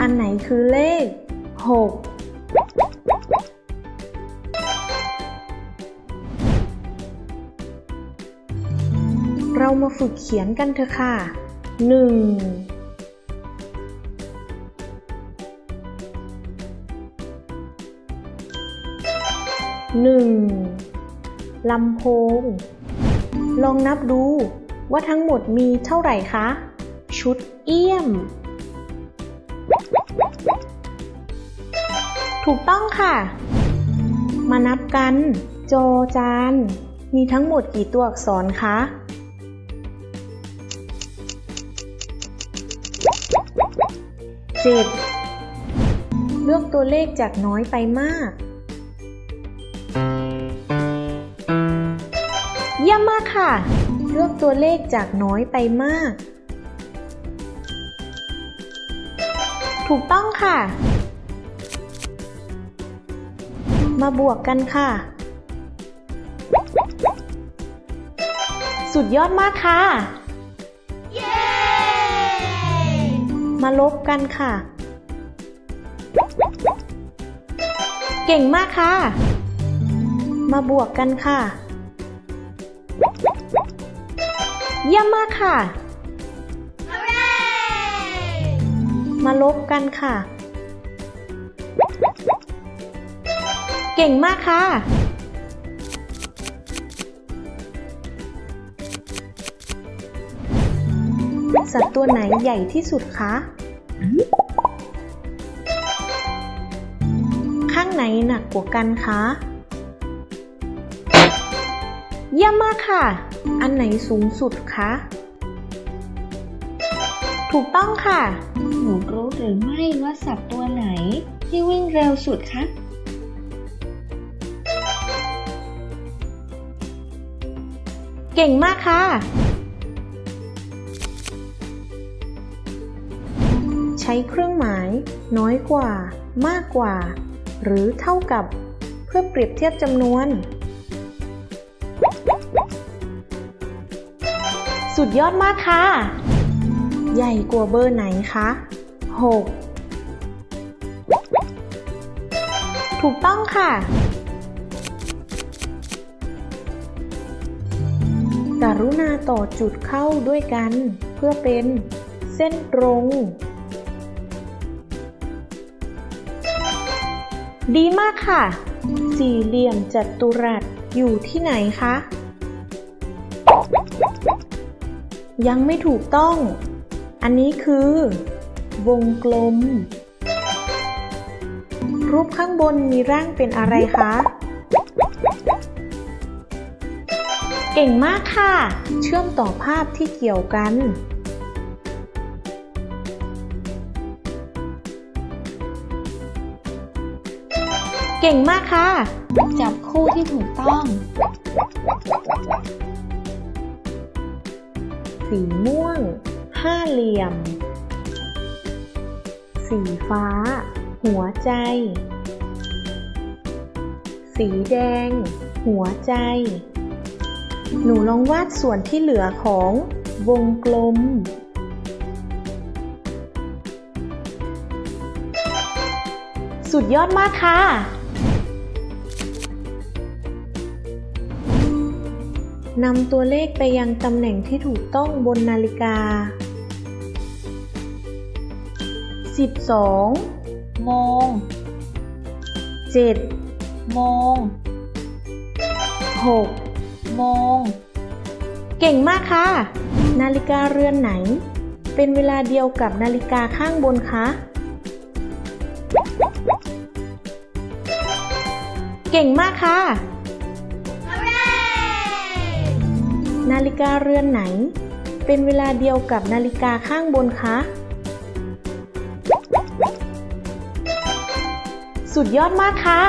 อันไหนคือเลข 6 เรามาฝึกเขียนกันเถอะค่ะ1 1. ลำโพง ลองนับดูว่าทั้งหมดมีเท่าไหร่คะ ชุดเอี้ยม ถูกต้องค่ะ มานับกัน โจจาน มีทั้งหมดกี่ตัวอักษรคะ เจ็ด เลือกตัวเลขจากน้อยไปมาก เยี่ยมมากค่ะ เลือกตัวเลขจากน้อยไปมาก ถูกต้องค่ะ มาบวกกันค่ะ สุดยอดมากค่ะ เย้ มาลบกันค่ะ เก่งมากค่ะ มาบวกกันค่ะ เยี่ยมมากค่ะฮาเร่มาลบกันค่ะ เก่งมากค่ะ สัตว์ตัวไหนใหญ่ที่สุดคะ ข้างไหนหนักกว่ากันคะ เยี่ยมมากค่ะ อันไหนสูงสุดคะ ถูกต้องค่ะ หนูรู้หรือไม่ว่าสัตว์ตัวไหนที่วิ่งเร็วสุดคะ เก่งมากค่ะ ใช้เครื่องหมาย น้อยกว่า มากกว่า หรือเท่ากับ เพื่อเปรียบเทียบจำนวน สุดยอดมากค่ะ ใหญ่กว่าเบอร์ไหนคะ6ถูกต้องค่ะ รุณาต่อจุดเข้าด้วยกัน เพื่อเป็นเส้นตรง ดีมากค่ะ สี่เหลี่ยมจัตุรัสอยู่ที่ไหนคะ ยังไม่ถูกต้อง อันนี้คือ วงกลม รูปข้างบนมีร่างเป็นอะไรคะ เก่งมากค่ะ เชื่อมต่อภาพที่เกี่ยวกัน เก่งมากค่ะ จับคู่ที่ถูกต้อง สีม่วง ห้าเหลี่ยม สีฟ้า หัวใจ สีแดง หัวใจ หนูลองวาดส่วนที่เหลือของวงกลม สุดยอดมากค่ะ นำตัวเลขไปยังตำแหน่งที่ถูกต้องบนนาฬิกา 12 โมง 7 โมง 6 โมง เก่งมากค่ะ นาฬิกาเรือนไหน เป็นเวลาเดียวกับนาฬิกาข้างบนคะ เก่งมากค่ะฮาเร่นาฬิกาเรือนไหน เป็นเวลาเดียวกับนาฬิกาข้างบนคะ สุดยอดมากค่ะ